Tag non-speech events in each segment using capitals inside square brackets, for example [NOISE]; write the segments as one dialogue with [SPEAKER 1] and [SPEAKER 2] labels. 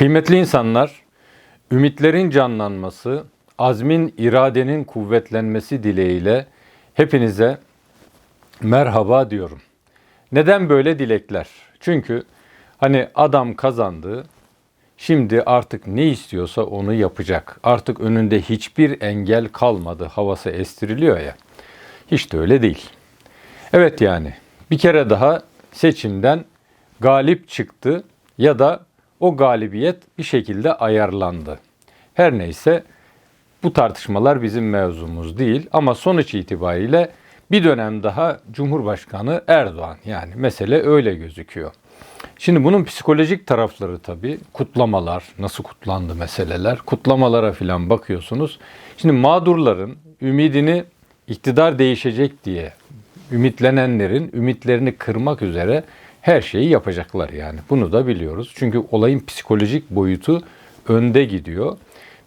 [SPEAKER 1] Kıymetli insanlar, ümitlerin canlanması, azmin, iradenin kuvvetlenmesi dileğiyle hepinize merhaba diyorum. Neden böyle dilekler? Çünkü hani adam kazandı, şimdi artık ne istiyorsa onu yapacak. Artık önünde hiçbir engel kalmadı havası estiriliyor ya. Hiç de öyle değil. Evet yani bir kere daha seçimden galip çıktı ya da o galibiyet bir şekilde ayarlandı. Her neyse bu tartışmalar bizim mevzumuz değil ama sonuç itibariyle bir dönem daha Cumhurbaşkanı Erdoğan yani mesele öyle gözüküyor. Şimdi bunun psikolojik tarafları tabii kutlamalar, nasıl kutlandı meseleler, kutlamalara filan bakıyorsunuz. Şimdi mağdurların ümidini iktidar değişecek diye ümitlenenlerin ümitlerini kırmak üzere her şeyi yapacaklar yani. Bunu da biliyoruz. Çünkü olayın psikolojik boyutu önde gidiyor.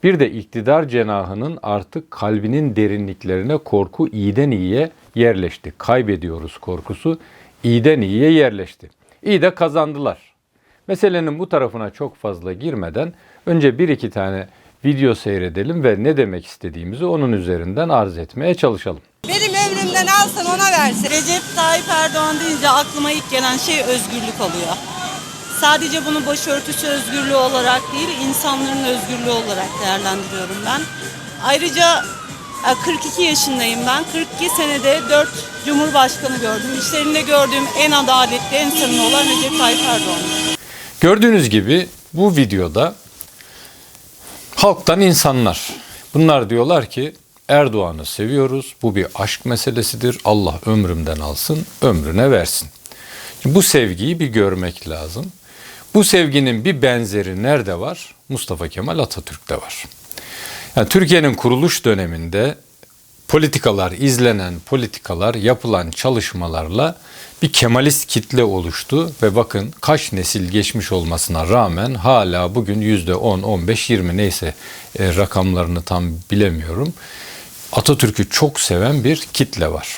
[SPEAKER 1] Bir de iktidar cenahının artık kalbinin derinliklerine korku iyiden iyiye yerleşti. Kaybediyoruz korkusu iyiden iyiye yerleşti. İyi de kazandılar. Meselenin bu tarafına çok fazla girmeden önce bir iki tane video seyredelim ve ne demek istediğimizi onun üzerinden arz etmeye çalışalım.
[SPEAKER 2] Benim ömrümden alsın ona versin.
[SPEAKER 3] Recep Tayyip Erdoğan deyince aklıma ilk gelen şey özgürlük oluyor. Sadece bunu başörtüsü özgürlüğü olarak değil, insanların özgürlüğü olarak değerlendiriyorum ben. Ayrıca e, 42 yaşındayım ben. 42 senede 4 Cumhurbaşkanı gördüm. İşlerinde gördüğüm en adaletli, en samimi olan Recep Tayyip Erdoğan.
[SPEAKER 1] Gördüğünüz gibi bu videoda halktan insanlar. Bunlar diyorlar ki Erdoğan'ı seviyoruz. Bu bir aşk meselesidir. Allah ömrümden alsın, ömrüne versin. Şimdi bu sevgiyi bir görmek lazım. Bu sevginin bir benzeri nerede var? Mustafa Kemal Atatürk'te var. Yani Türkiye'nin kuruluş döneminde politikalar, izlenen politikalar, yapılan çalışmalarla bir Kemalist kitle oluştu ve bakın kaç nesil geçmiş olmasına rağmen hala bugün yüzde 10, 15, 20 neyse e, rakamlarını tam bilemiyorum. Atatürk'ü çok seven bir kitle var.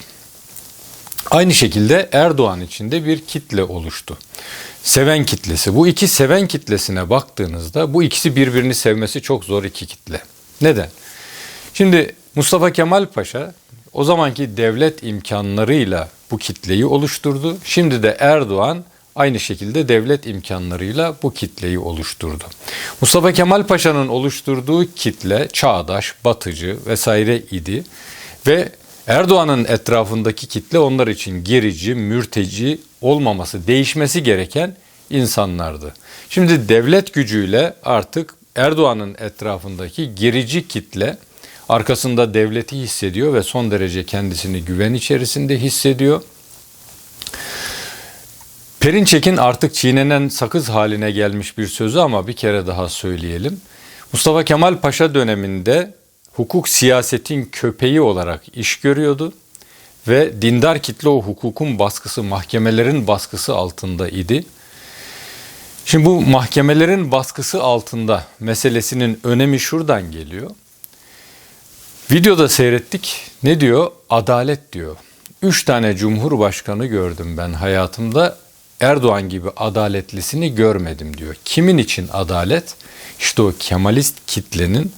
[SPEAKER 1] Aynı şekilde Erdoğan için de bir kitle oluştu. Seven kitlesi. Bu iki seven kitlesine baktığınızda bu ikisi birbirini sevmesi çok zor iki kitle. Neden? Şimdi Mustafa Kemal Paşa o zamanki devlet imkanlarıyla bu kitleyi oluşturdu. Şimdi de Erdoğan aynı şekilde devlet imkanlarıyla bu kitleyi oluşturdu. Mustafa Kemal Paşa'nın oluşturduğu kitle çağdaş, batıcı vesaire idi ve Erdoğan'ın etrafındaki kitle onlar için gerici, mürteci olmaması, değişmesi gereken insanlardı. Şimdi devlet gücüyle artık Erdoğan'ın etrafındaki gerici kitle arkasında devleti hissediyor ve son derece kendisini güven içerisinde hissediyor. Perinçek'in artık çiğnenen sakız haline gelmiş bir sözü ama bir kere daha söyleyelim. Mustafa Kemal Paşa döneminde hukuk siyasetin köpeği olarak iş görüyordu ve dindar kitle o hukukun baskısı, mahkemelerin baskısı altında idi. Şimdi bu mahkemelerin baskısı altında meselesinin önemi şuradan geliyor. Videoda seyrettik. Ne diyor? Adalet diyor. Üç tane cumhurbaşkanı gördüm ben hayatımda. Erdoğan gibi adaletlisini görmedim diyor. Kimin için adalet? İşte o Kemalist kitlenin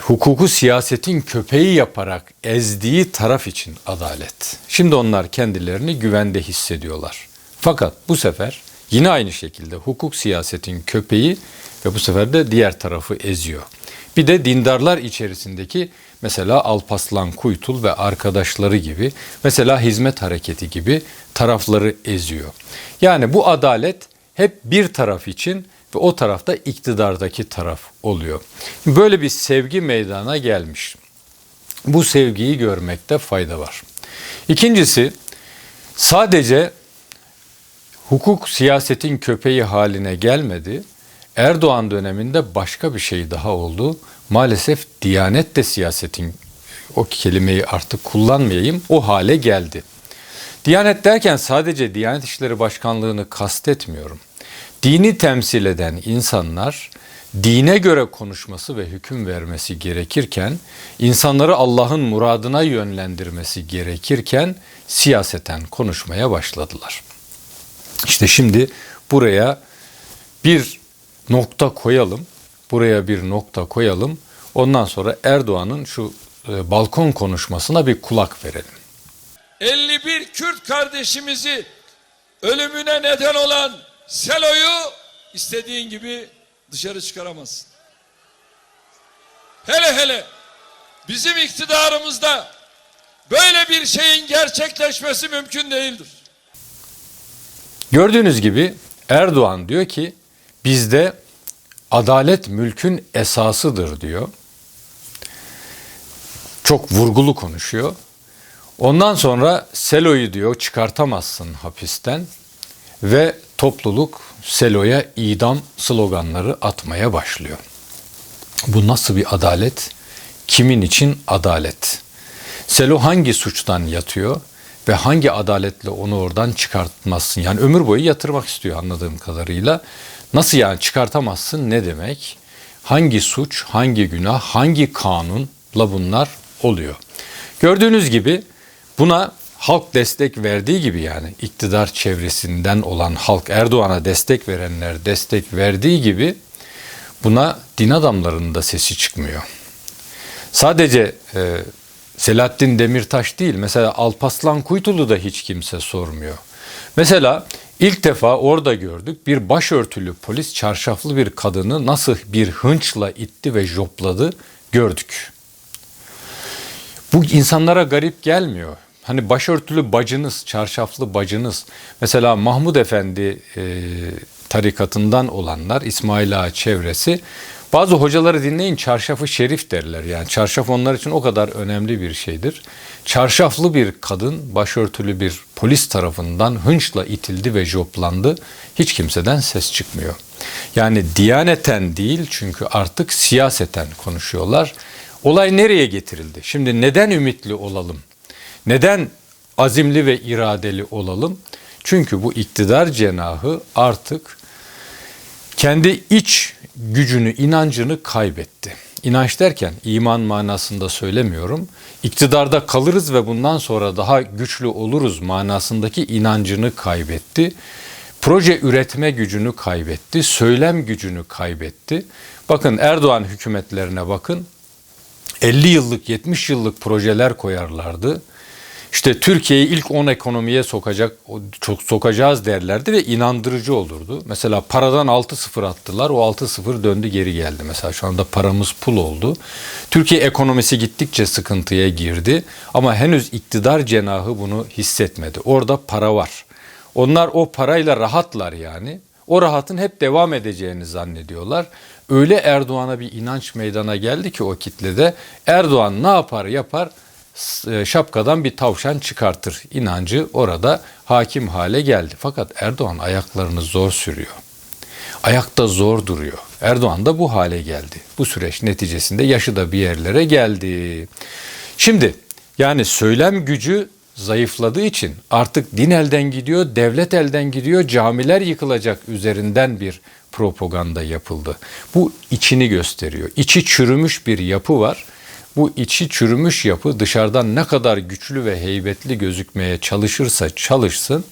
[SPEAKER 1] hukuku siyasetin köpeği yaparak ezdiği taraf için adalet. Şimdi onlar kendilerini güvende hissediyorlar. Fakat bu sefer yine aynı şekilde hukuk siyasetin köpeği ve bu sefer de diğer tarafı eziyor. Bir de dindarlar içerisindeki mesela Alpaslan Kuytul ve arkadaşları gibi mesela hizmet hareketi gibi tarafları eziyor. Yani bu adalet hep bir taraf için ve o tarafta iktidardaki taraf oluyor. Böyle bir sevgi meydana gelmiş. Bu sevgiyi görmekte fayda var. İkincisi sadece hukuk siyasetin köpeği haline gelmedi. Erdoğan döneminde başka bir şey daha oldu. Maalesef Diyanet de siyasetin o kelimeyi artık kullanmayayım o hale geldi. Diyanet derken sadece Diyanet İşleri Başkanlığı'nı kastetmiyorum. Dini temsil eden insanlar dine göre konuşması ve hüküm vermesi gerekirken, insanları Allah'ın muradına yönlendirmesi gerekirken siyaseten konuşmaya başladılar. İşte şimdi buraya bir nokta koyalım. Buraya bir nokta koyalım. Ondan sonra Erdoğan'ın şu e, balkon konuşmasına bir kulak verelim.
[SPEAKER 4] 51 Kürt kardeşimizi ölümüne neden olan Selo'yu istediğin gibi dışarı çıkaramazsın. Hele hele bizim iktidarımızda böyle bir şeyin gerçekleşmesi mümkün değildir.
[SPEAKER 1] Gördüğünüz gibi Erdoğan diyor ki bizde adalet mülkün esasıdır diyor. Çok vurgulu konuşuyor. Ondan sonra Selo'yu diyor çıkartamazsın hapisten ve topluluk Selo'ya idam sloganları atmaya başlıyor. Bu nasıl bir adalet? Kimin için adalet? Selo hangi suçtan yatıyor ve hangi adaletle onu oradan çıkartmazsın? Yani ömür boyu yatırmak istiyor anladığım kadarıyla. Nasıl yani çıkartamazsın ne demek? Hangi suç, hangi günah, hangi kanunla bunlar oluyor? Gördüğünüz gibi buna halk destek verdiği gibi yani iktidar çevresinden olan halk Erdoğan'a destek verenler destek verdiği gibi buna din adamlarının da sesi çıkmıyor. Sadece e, Selahattin Demirtaş değil mesela Alpaslan Kuytulu da hiç kimse sormuyor. Mesela ilk defa orada gördük bir başörtülü polis çarşaflı bir kadını nasıl bir hınçla itti ve jopladı gördük. Bu insanlara garip gelmiyor. Hani başörtülü bacınız, çarşaflı bacınız. Mesela Mahmud Efendi e, tarikatından olanlar, İsmail Ağa çevresi. Bazı hocaları dinleyin çarşafı şerif derler. Yani çarşaf onlar için o kadar önemli bir şeydir. Çarşaflı bir kadın başörtülü bir polis tarafından hınçla itildi ve joplandı. Hiç kimseden ses çıkmıyor. Yani diyaneten değil çünkü artık siyaseten konuşuyorlar. Olay nereye getirildi? Şimdi neden ümitli olalım? Neden azimli ve iradeli olalım? Çünkü bu iktidar cenahı artık kendi iç gücünü, inancını kaybetti. İnanç derken iman manasında söylemiyorum. İktidarda kalırız ve bundan sonra daha güçlü oluruz manasındaki inancını kaybetti. Proje üretme gücünü kaybetti, söylem gücünü kaybetti. Bakın Erdoğan hükümetlerine bakın. 50 yıllık, 70 yıllık projeler koyarlardı. İşte Türkiye'yi ilk 10 ekonomiye sokacak çok sokacağız derlerdi ve inandırıcı olurdu. Mesela paradan 6-0 attılar. O 6-0 döndü geri geldi. Mesela şu anda paramız pul oldu. Türkiye ekonomisi gittikçe sıkıntıya girdi ama henüz iktidar cenahı bunu hissetmedi. Orada para var. Onlar o parayla rahatlar yani. O rahatın hep devam edeceğini zannediyorlar. Öyle Erdoğan'a bir inanç meydana geldi ki o kitlede Erdoğan ne yapar yapar şapkadan bir tavşan çıkartır inancı orada hakim hale geldi. Fakat Erdoğan ayaklarını zor sürüyor. Ayakta zor duruyor. Erdoğan da bu hale geldi. Bu süreç neticesinde yaşı da bir yerlere geldi. Şimdi yani söylem gücü zayıfladığı için artık din elden gidiyor, devlet elden gidiyor, camiler yıkılacak üzerinden bir propaganda yapıldı. Bu içini gösteriyor. İçi çürümüş bir yapı var. Bu içi çürümüş yapı dışarıdan ne kadar güçlü ve heybetli gözükmeye çalışırsa çalışsın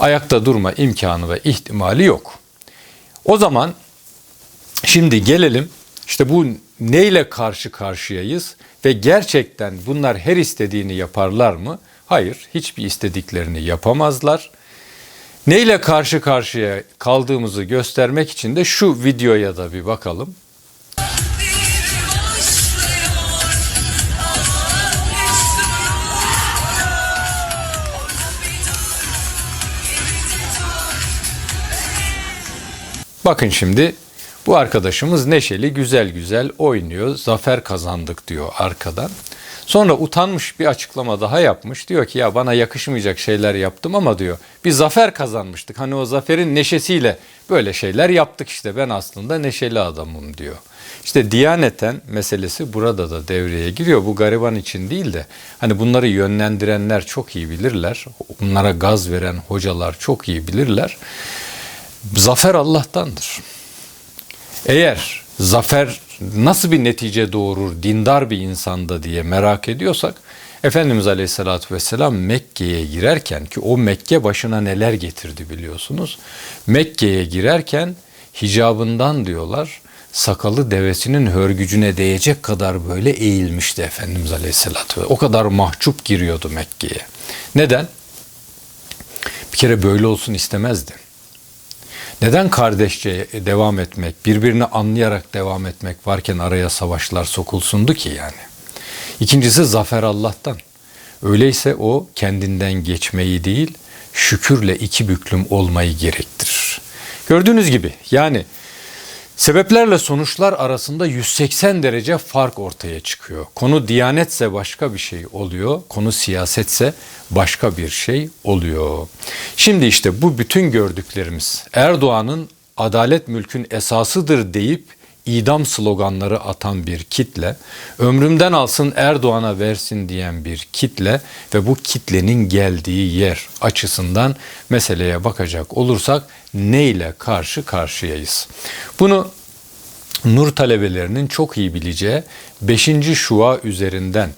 [SPEAKER 1] ayakta durma imkanı ve ihtimali yok. O zaman şimdi gelelim işte bu neyle karşı karşıyayız ve gerçekten bunlar her istediğini yaparlar mı? Hayır, hiçbir istediklerini yapamazlar. Neyle karşı karşıya kaldığımızı göstermek için de şu videoya da bir bakalım. Bakın şimdi bu arkadaşımız neşeli güzel güzel oynuyor. Zafer kazandık diyor arkadan. Sonra utanmış bir açıklama daha yapmış. Diyor ki ya bana yakışmayacak şeyler yaptım ama diyor bir zafer kazanmıştık. Hani o zaferin neşesiyle böyle şeyler yaptık işte ben aslında neşeli adamım diyor. İşte diyaneten meselesi burada da devreye giriyor. Bu gariban için değil de hani bunları yönlendirenler çok iyi bilirler. Bunlara gaz veren hocalar çok iyi bilirler. Zafer Allah'tandır. Eğer zafer nasıl bir netice doğurur dindar bir insanda diye merak ediyorsak Efendimiz Aleyhisselatü Vesselam Mekke'ye girerken ki o Mekke başına neler getirdi biliyorsunuz. Mekke'ye girerken hicabından diyorlar sakalı devesinin hörgücüne değecek kadar böyle eğilmişti Efendimiz Aleyhisselatü Vesselam. O kadar mahcup giriyordu Mekke'ye. Neden? Bir kere böyle olsun istemezdi. Neden kardeşçe devam etmek, birbirini anlayarak devam etmek varken araya savaşlar sokulsundu ki yani? İkincisi zafer Allah'tan. Öyleyse o kendinden geçmeyi değil, şükürle iki büklüm olmayı gerektirir. Gördüğünüz gibi yani sebeplerle sonuçlar arasında 180 derece fark ortaya çıkıyor. Konu diyanetse başka bir şey oluyor, konu siyasetse başka bir şey oluyor. Şimdi işte bu bütün gördüklerimiz Erdoğan'ın adalet mülkün esasıdır deyip idam sloganları atan bir kitle, ömrümden alsın Erdoğan'a versin diyen bir kitle ve bu kitlenin geldiği yer açısından meseleye bakacak olursak neyle karşı karşıyayız? Bunu Nur talebelerinin çok iyi bileceği 5. şua üzerinden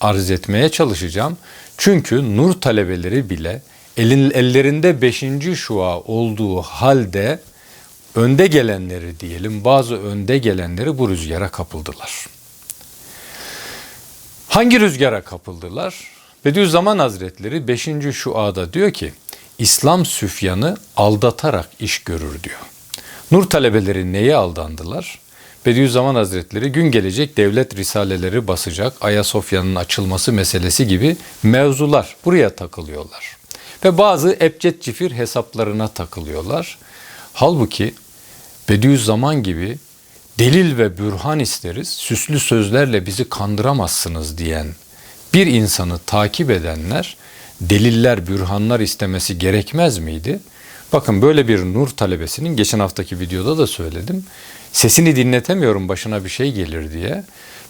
[SPEAKER 1] arz etmeye çalışacağım. Çünkü Nur talebeleri bile elin, ellerinde 5. şua olduğu halde önde gelenleri diyelim bazı önde gelenleri bu rüzgara kapıldılar. Hangi rüzgara kapıldılar? Bediüzzaman Hazretleri 5. şuada diyor ki İslam süfyanı aldatarak iş görür diyor. Nur talebeleri neye aldandılar? Bediüzzaman Hazretleri gün gelecek devlet risaleleri basacak, Ayasofya'nın açılması meselesi gibi mevzular buraya takılıyorlar. Ve bazı ebced cifir hesaplarına takılıyorlar. Halbuki Bediüzzaman gibi delil ve bürhan isteriz, süslü sözlerle bizi kandıramazsınız diyen bir insanı takip edenler deliller, bürhanlar istemesi gerekmez miydi? Bakın böyle bir nur talebesinin geçen haftaki videoda da söyledim. Sesini dinletemiyorum başına bir şey gelir diye.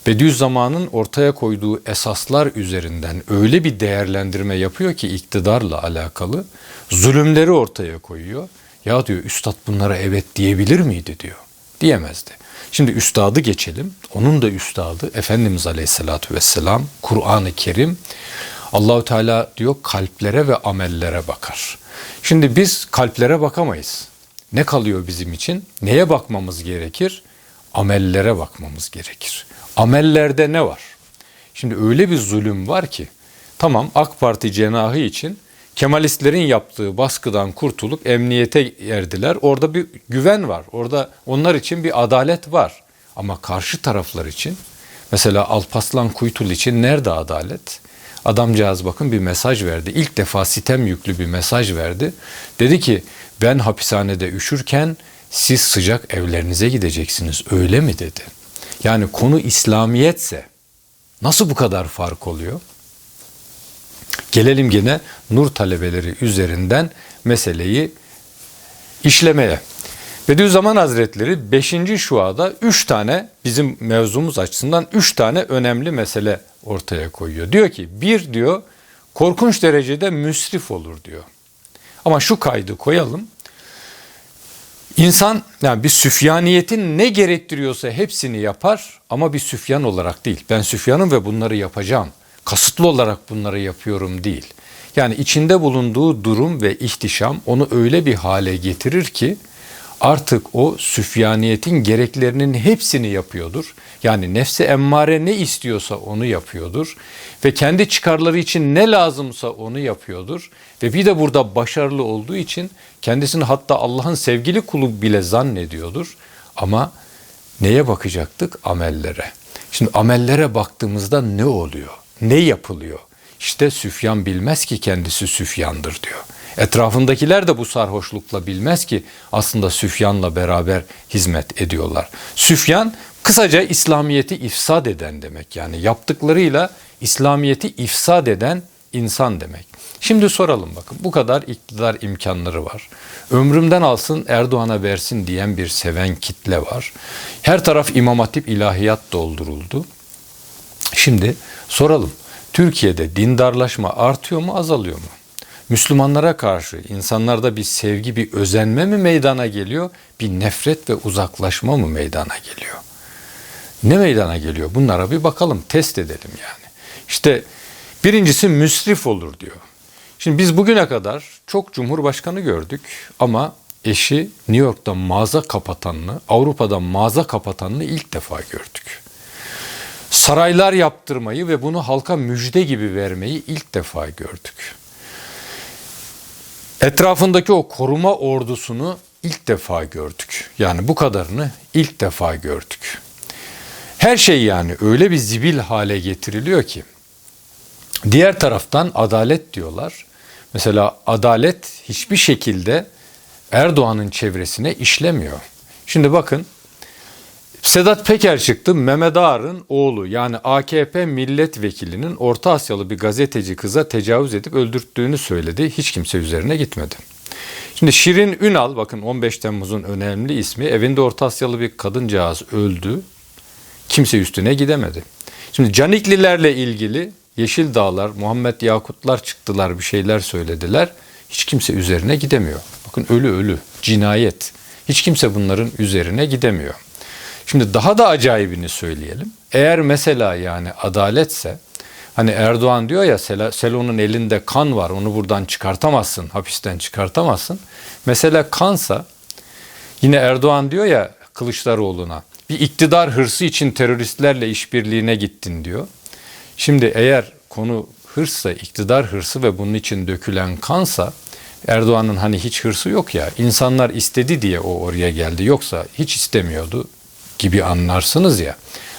[SPEAKER 1] Bediüzzaman'ın ortaya koyduğu esaslar üzerinden öyle bir değerlendirme yapıyor ki iktidarla alakalı zulümleri ortaya koyuyor. Ya diyor üstad bunlara evet diyebilir miydi diyor. Diyemezdi. Şimdi üstadı geçelim. Onun da üstadı Efendimiz Aleyhisselatü Vesselam Kur'an-ı Kerim Allahu Teala diyor kalplere ve amellere bakar. Şimdi biz kalplere bakamayız. Ne kalıyor bizim için? Neye bakmamız gerekir? Amellere bakmamız gerekir. Amellerde ne var? Şimdi öyle bir zulüm var ki tamam AK Parti cenahı için Kemalistlerin yaptığı baskıdan kurtulup emniyete erdiler. Orada bir güven var. Orada onlar için bir adalet var. Ama karşı taraflar için mesela Alpaslan Kuytul için nerede adalet? Adamcağız bakın bir mesaj verdi. İlk defa sitem yüklü bir mesaj verdi. Dedi ki ben hapishanede üşürken siz sıcak evlerinize gideceksiniz öyle mi dedi. Yani konu İslamiyetse nasıl bu kadar fark oluyor? Gelelim gene nur talebeleri üzerinden meseleyi işlemeye. Bediüzzaman Hazretleri 5. şuada 3 tane bizim mevzumuz açısından 3 tane önemli mesele ortaya koyuyor. Diyor ki bir diyor korkunç derecede müsrif olur diyor. Ama şu kaydı koyalım. İnsan yani bir süfyaniyetin ne gerektiriyorsa hepsini yapar ama bir süfyan olarak değil. Ben süfyanım ve bunları yapacağım. Kasıtlı olarak bunları yapıyorum değil. Yani içinde bulunduğu durum ve ihtişam onu öyle bir hale getirir ki artık o süfyaniyetin gereklerinin hepsini yapıyordur. Yani nefsi emmare ne istiyorsa onu yapıyordur. Ve kendi çıkarları için ne lazımsa onu yapıyordur. Ve bir de burada başarılı olduğu için kendisini hatta Allah'ın sevgili kulu bile zannediyordur. Ama neye bakacaktık? Amellere. Şimdi amellere baktığımızda ne oluyor? Ne yapılıyor? İşte Süfyan bilmez ki kendisi Süfyan'dır diyor. Etrafındakiler de bu sarhoşlukla bilmez ki aslında Süfyan'la beraber hizmet ediyorlar. Süfyan kısaca İslamiyeti ifsad eden demek. Yani yaptıklarıyla İslamiyeti ifsad eden insan demek. Şimdi soralım bakın bu kadar iktidar imkanları var. Ömrümden alsın Erdoğan'a versin diyen bir seven kitle var. Her taraf İmam Hatip ilahiyat dolduruldu. Şimdi soralım. Türkiye'de dindarlaşma artıyor mu azalıyor mu? Müslümanlara karşı insanlarda bir sevgi, bir özenme mi meydana geliyor? Bir nefret ve uzaklaşma mı meydana geliyor? Ne meydana geliyor? Bunlara bir bakalım, test edelim yani. İşte birincisi müsrif olur diyor. Şimdi biz bugüne kadar çok cumhurbaşkanı gördük ama eşi New York'ta mağaza kapatanını, Avrupa'da mağaza kapatanını ilk defa gördük. Saraylar yaptırmayı ve bunu halka müjde gibi vermeyi ilk defa gördük. Etrafındaki o koruma ordusunu ilk defa gördük. Yani bu kadarını ilk defa gördük. Her şey yani öyle bir zibil hale getiriliyor ki. Diğer taraftan adalet diyorlar. Mesela adalet hiçbir şekilde Erdoğan'ın çevresine işlemiyor. Şimdi bakın Sedat Peker çıktı Mehmet Ağar'ın oğlu yani AKP milletvekilinin Orta Asyalı bir gazeteci kıza tecavüz edip öldürttüğünü söyledi. Hiç kimse üzerine gitmedi. Şimdi Şirin Ünal bakın 15 Temmuz'un önemli ismi evinde Orta Asyalı bir kadıncağız öldü. Kimse üstüne gidemedi. Şimdi Caniklilerle ilgili Yeşil Dağlar, Muhammed Yakutlar çıktılar bir şeyler söylediler. Hiç kimse üzerine gidemiyor. Bakın ölü ölü, cinayet. Hiç kimse bunların üzerine gidemiyor. Şimdi daha da acayibini söyleyelim. Eğer mesela yani adaletse hani Erdoğan diyor ya Sel- Selon'un elinde kan var onu buradan çıkartamazsın, hapisten çıkartamazsın. Mesela kansa yine Erdoğan diyor ya Kılıçdaroğlu'na bir iktidar hırsı için teröristlerle işbirliğine gittin diyor. Şimdi eğer konu hırssa, iktidar hırsı ve bunun için dökülen kansa Erdoğan'ın hani hiç hırsı yok ya insanlar istedi diye o oraya geldi yoksa hiç istemiyordu gibi anlarsınız ya.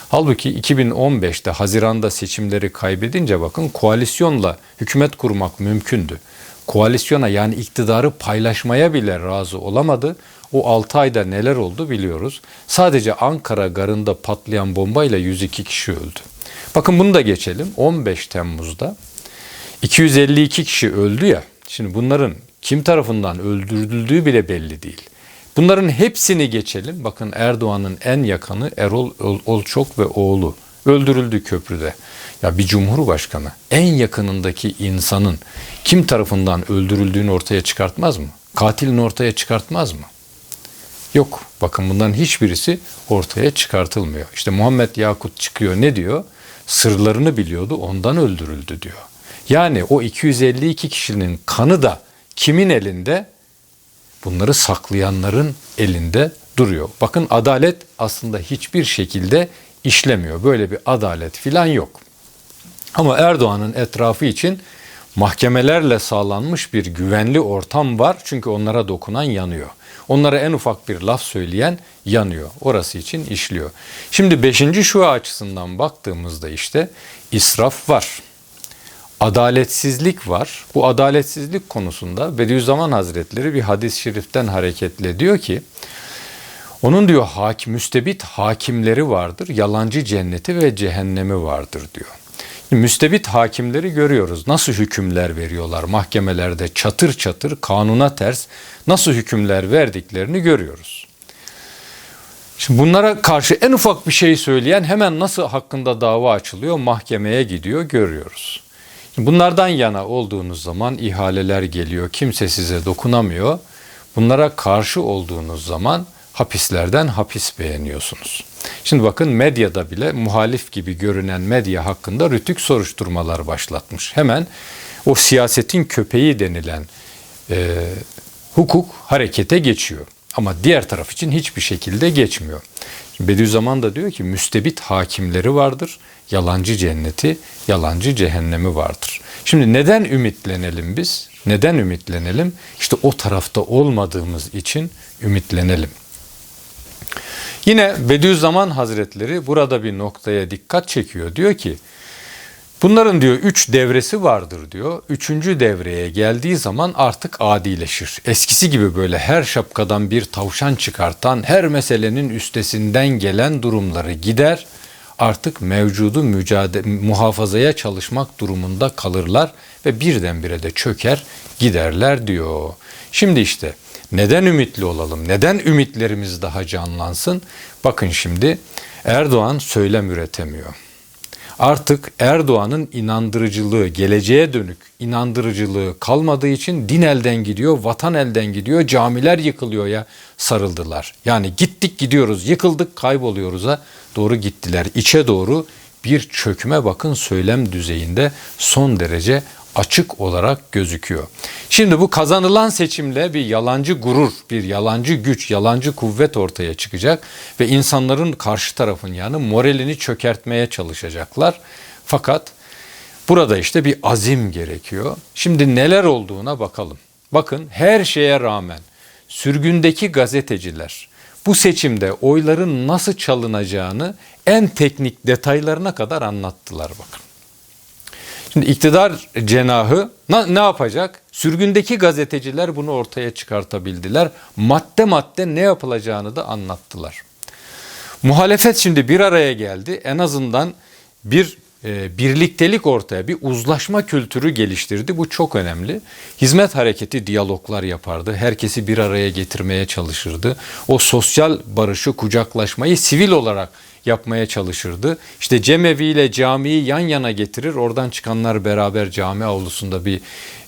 [SPEAKER 1] Halbuki 2015'te Haziran'da seçimleri kaybedince bakın koalisyonla hükümet kurmak mümkündü. Koalisyona yani iktidarı paylaşmaya bile razı olamadı. O 6 ayda neler oldu biliyoruz. Sadece Ankara garında patlayan bombayla 102 kişi öldü. Bakın bunu da geçelim. 15 Temmuz'da 252 kişi öldü ya. Şimdi bunların kim tarafından öldürüldüğü bile belli değil. Bunların hepsini geçelim. Bakın Erdoğan'ın en yakını Erol Ol- Olçok ve oğlu öldürüldü köprüde. Ya bir cumhurbaşkanı en yakınındaki insanın kim tarafından öldürüldüğünü ortaya çıkartmaz mı? Katilini ortaya çıkartmaz mı? Yok. Bakın bunların hiçbirisi ortaya çıkartılmıyor. İşte Muhammed Yakut çıkıyor ne diyor? Sırlarını biliyordu ondan öldürüldü diyor. Yani o 252 kişinin kanı da kimin elinde? Bunları saklayanların elinde duruyor. Bakın adalet aslında hiçbir şekilde işlemiyor. Böyle bir adalet filan yok. Ama Erdoğan'ın etrafı için mahkemelerle sağlanmış bir güvenli ortam var. Çünkü onlara dokunan yanıyor. Onlara en ufak bir laf söyleyen yanıyor. Orası için işliyor. Şimdi 5. şua açısından baktığımızda işte israf var. Adaletsizlik var. Bu adaletsizlik konusunda Bediüzzaman Hazretleri bir hadis-i şeriften hareketle diyor ki onun diyor hakim, müstebit hakimleri vardır, yalancı cenneti ve cehennemi vardır diyor. Müstebit hakimleri görüyoruz. Nasıl hükümler veriyorlar mahkemelerde çatır çatır kanuna ters nasıl hükümler verdiklerini görüyoruz. Şimdi bunlara karşı en ufak bir şey söyleyen hemen nasıl hakkında dava açılıyor mahkemeye gidiyor görüyoruz. Bunlardan yana olduğunuz zaman ihaleler geliyor kimse size dokunamıyor. Bunlara karşı olduğunuz zaman hapislerden hapis beğeniyorsunuz. Şimdi bakın medyada bile muhalif gibi görünen medya hakkında rütük soruşturmalar başlatmış. Hemen o siyasetin köpeği denilen e, hukuk harekete geçiyor. Ama diğer taraf için hiçbir şekilde geçmiyor. Bediüzzaman da diyor ki müstebit hakimleri vardır, yalancı cenneti, yalancı cehennemi vardır. Şimdi neden ümitlenelim biz? Neden ümitlenelim? İşte o tarafta olmadığımız için ümitlenelim. Yine Bediüzzaman Hazretleri burada bir noktaya dikkat çekiyor. Diyor ki bunların diyor üç devresi vardır diyor. Üçüncü devreye geldiği zaman artık adileşir. Eskisi gibi böyle her şapkadan bir tavşan çıkartan, her meselenin üstesinden gelen durumları gider. Artık mevcudu mücadele, muhafazaya çalışmak durumunda kalırlar ve birdenbire de çöker giderler diyor. Şimdi işte neden ümitli olalım? Neden ümitlerimiz daha canlansın? Bakın şimdi Erdoğan söylem üretemiyor. Artık Erdoğan'ın inandırıcılığı, geleceğe dönük inandırıcılığı kalmadığı için din elden gidiyor, vatan elden gidiyor, camiler yıkılıyor ya sarıldılar. Yani gittik gidiyoruz, yıkıldık kayboluyoruz'a doğru gittiler. İçe doğru bir çökme bakın söylem düzeyinde son derece açık olarak gözüküyor. Şimdi bu kazanılan seçimle bir yalancı gurur, bir yalancı güç, yalancı kuvvet ortaya çıkacak ve insanların karşı tarafın yani moralini çökertmeye çalışacaklar. Fakat burada işte bir azim gerekiyor. Şimdi neler olduğuna bakalım. Bakın her şeye rağmen sürgündeki gazeteciler bu seçimde oyların nasıl çalınacağını en teknik detaylarına kadar anlattılar bakın. Şimdi iktidar cenahı na- ne yapacak? Sürgündeki gazeteciler bunu ortaya çıkartabildiler. Madde madde ne yapılacağını da anlattılar. Muhalefet şimdi bir araya geldi. En azından bir e, birliktelik ortaya, bir uzlaşma kültürü geliştirdi. Bu çok önemli. Hizmet hareketi diyaloglar yapardı. Herkesi bir araya getirmeye çalışırdı. O sosyal barışı, kucaklaşmayı sivil olarak yapmaya çalışırdı. İşte cemevi ile camiyi yan yana getirir. Oradan çıkanlar beraber cami avlusunda bir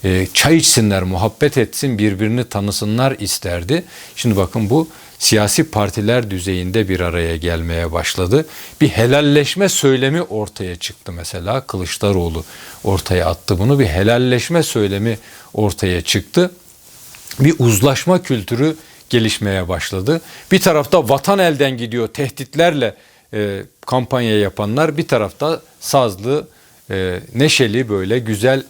[SPEAKER 1] e, çay içsinler, muhabbet etsin, birbirini tanısınlar isterdi. Şimdi bakın bu siyasi partiler düzeyinde bir araya gelmeye başladı. Bir helalleşme söylemi ortaya çıktı mesela. Kılıçdaroğlu ortaya attı bunu. Bir helalleşme söylemi ortaya çıktı. Bir uzlaşma kültürü gelişmeye başladı. Bir tarafta vatan elden gidiyor tehditlerle e, kampanya yapanlar, bir tarafta sazlı, e, neşeli böyle güzel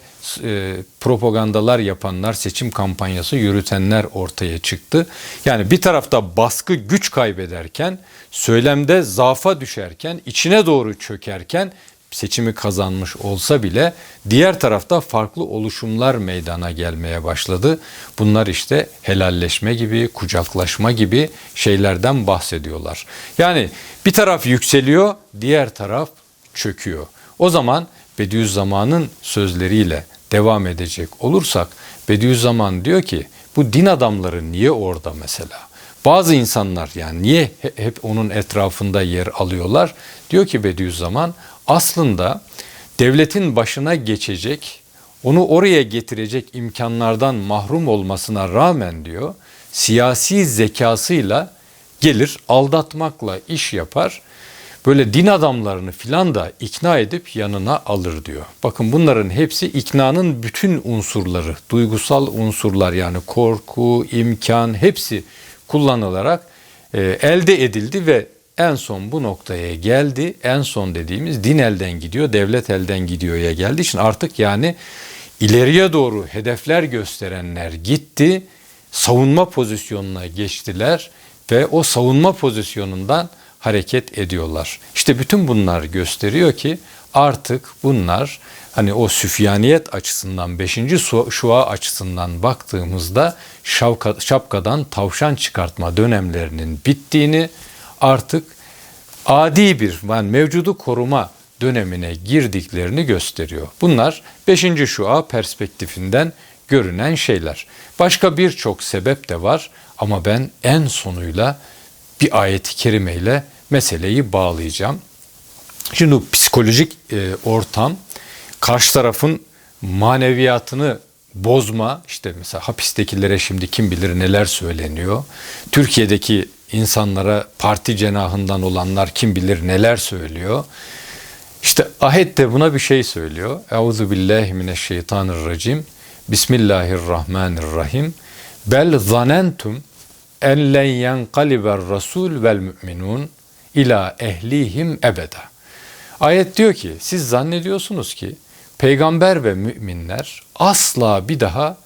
[SPEAKER 1] e, propagandalar yapanlar, seçim kampanyası yürütenler ortaya çıktı. Yani bir tarafta baskı güç kaybederken, söylemde zafa düşerken, içine doğru çökerken seçimi kazanmış olsa bile diğer tarafta farklı oluşumlar meydana gelmeye başladı. Bunlar işte helalleşme gibi, kucaklaşma gibi şeylerden bahsediyorlar. Yani bir taraf yükseliyor, diğer taraf çöküyor. O zaman Bediüzzaman'ın sözleriyle devam edecek olursak Bediüzzaman diyor ki bu din adamları niye orada mesela? Bazı insanlar yani niye hep onun etrafında yer alıyorlar? Diyor ki Bediüzzaman aslında devletin başına geçecek, onu oraya getirecek imkanlardan mahrum olmasına rağmen diyor, siyasi zekasıyla gelir aldatmakla iş yapar. Böyle din adamlarını filan da ikna edip yanına alır diyor. Bakın bunların hepsi iknanın bütün unsurları, duygusal unsurlar yani korku, imkan hepsi kullanılarak e, elde edildi ve en son bu noktaya geldi. En son dediğimiz din elden gidiyor, devlet elden gidiyor'ya geldi. için artık yani ileriye doğru hedefler gösterenler gitti. Savunma pozisyonuna geçtiler ve o savunma pozisyonundan hareket ediyorlar. İşte bütün bunlar gösteriyor ki artık bunlar hani o süfyaniyet açısından 5. şua açısından baktığımızda şapka, şapkadan tavşan çıkartma dönemlerinin bittiğini artık adi bir yani mevcudu koruma dönemine girdiklerini gösteriyor. Bunlar 5. şua perspektifinden görünen şeyler. Başka birçok sebep de var ama ben en sonuyla bir ayeti kerimeyle meseleyi bağlayacağım. Şimdi psikolojik e, ortam karşı tarafın maneviyatını bozma işte mesela hapistekilere şimdi kim bilir neler söyleniyor. Türkiye'deki insanlara parti cenahından olanlar kim bilir neler söylüyor. İşte ahet de buna bir şey söylüyor. Euzu billahi mineşşeytanirracim. Bismillahirrahmanirrahim. Bel zanentum en len yenkaliber rasul vel müminun ila ehlihim ebeda. Ayet diyor ki siz zannediyorsunuz ki peygamber ve müminler asla bir daha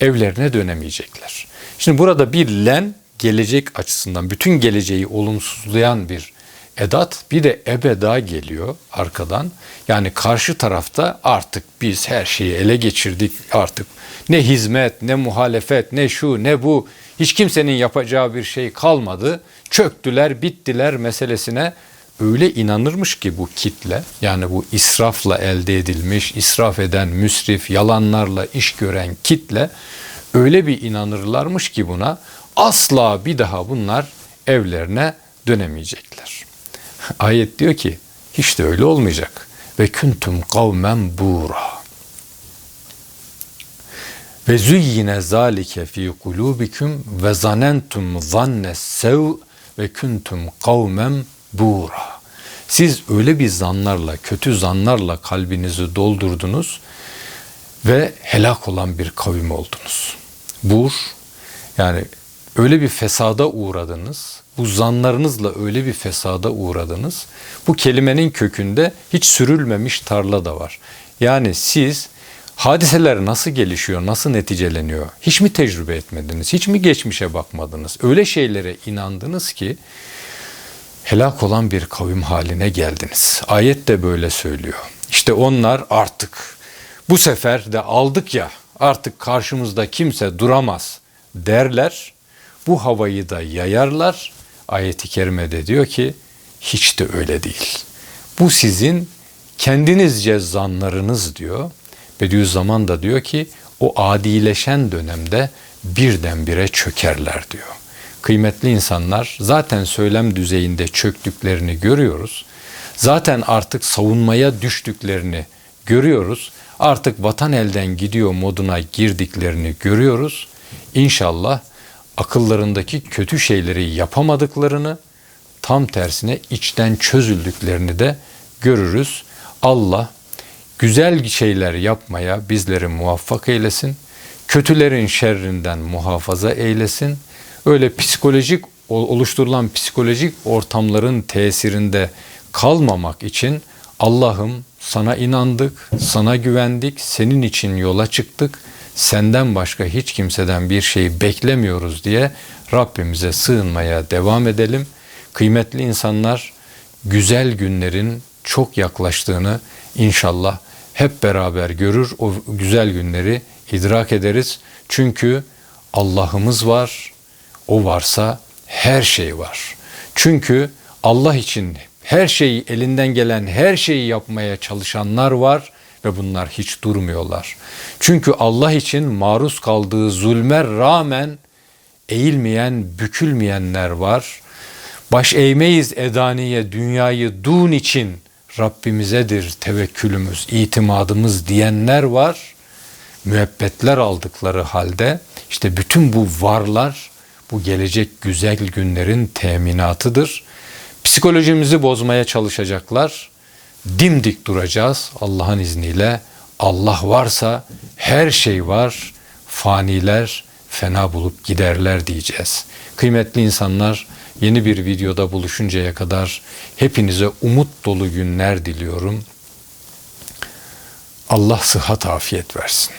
[SPEAKER 1] evlerine dönemeyecekler. Şimdi burada bir len gelecek açısından bütün geleceği olumsuzlayan bir edat bir de ebeda geliyor arkadan. Yani karşı tarafta artık biz her şeyi ele geçirdik artık ne hizmet ne muhalefet ne şu ne bu hiç kimsenin yapacağı bir şey kalmadı. Çöktüler bittiler meselesine öyle inanırmış ki bu kitle yani bu israfla elde edilmiş israf eden müsrif yalanlarla iş gören kitle öyle bir inanırlarmış ki buna asla bir daha bunlar evlerine dönemeyecekler. [LAUGHS] Ayet diyor ki hiç de öyle olmayacak. Ve kuntum kavmen bura. Ve zuyyine zalike fi kulubikum ve zanentum zanne sev ve kuntum kavmen bura. Siz öyle bir zanlarla, kötü zanlarla kalbinizi doldurdunuz ve helak olan bir kavim oldunuz. Bur yani öyle bir fesada uğradınız. Bu zanlarınızla öyle bir fesada uğradınız. Bu kelimenin kökünde hiç sürülmemiş tarla da var. Yani siz hadiseler nasıl gelişiyor, nasıl neticeleniyor? Hiç mi tecrübe etmediniz? Hiç mi geçmişe bakmadınız? Öyle şeylere inandınız ki helak olan bir kavim haline geldiniz. Ayet de böyle söylüyor. İşte onlar artık bu sefer de aldık ya artık karşımızda kimse duramaz derler. Bu havayı da yayarlar. Ayet-i kerimede diyor ki hiç de öyle değil. Bu sizin kendinizce zanlarınız diyor. Bediüzzaman da diyor ki o adileşen dönemde birdenbire çökerler diyor. Kıymetli insanlar zaten söylem düzeyinde çöktüklerini görüyoruz. Zaten artık savunmaya düştüklerini görüyoruz. Artık vatan elden gidiyor moduna girdiklerini görüyoruz. İnşallah akıllarındaki kötü şeyleri yapamadıklarını tam tersine içten çözüldüklerini de görürüz. Allah güzel şeyler yapmaya bizleri muvaffak eylesin. Kötülerin şerrinden muhafaza eylesin. Öyle psikolojik oluşturulan psikolojik ortamların tesirinde kalmamak için Allah'ım sana inandık, sana güvendik, senin için yola çıktık. Senden başka hiç kimseden bir şey beklemiyoruz diye Rabbimize sığınmaya devam edelim. Kıymetli insanlar güzel günlerin çok yaklaştığını inşallah hep beraber görür o güzel günleri idrak ederiz. Çünkü Allah'ımız var. O varsa her şey var. Çünkü Allah için her şeyi elinden gelen her şeyi yapmaya çalışanlar var ve bunlar hiç durmuyorlar. Çünkü Allah için maruz kaldığı zulme rağmen eğilmeyen, bükülmeyenler var. Baş eğmeyiz edaniye dünyayı dun için Rabbimizedir tevekkülümüz, itimadımız diyenler var. Müebbetler aldıkları halde işte bütün bu varlar bu gelecek güzel günlerin teminatıdır. Psikolojimizi bozmaya çalışacaklar. Dimdik duracağız Allah'ın izniyle. Allah varsa her şey var. Faniler fena bulup giderler diyeceğiz. Kıymetli insanlar yeni bir videoda buluşuncaya kadar hepinize umut dolu günler diliyorum. Allah sıhhat afiyet versin.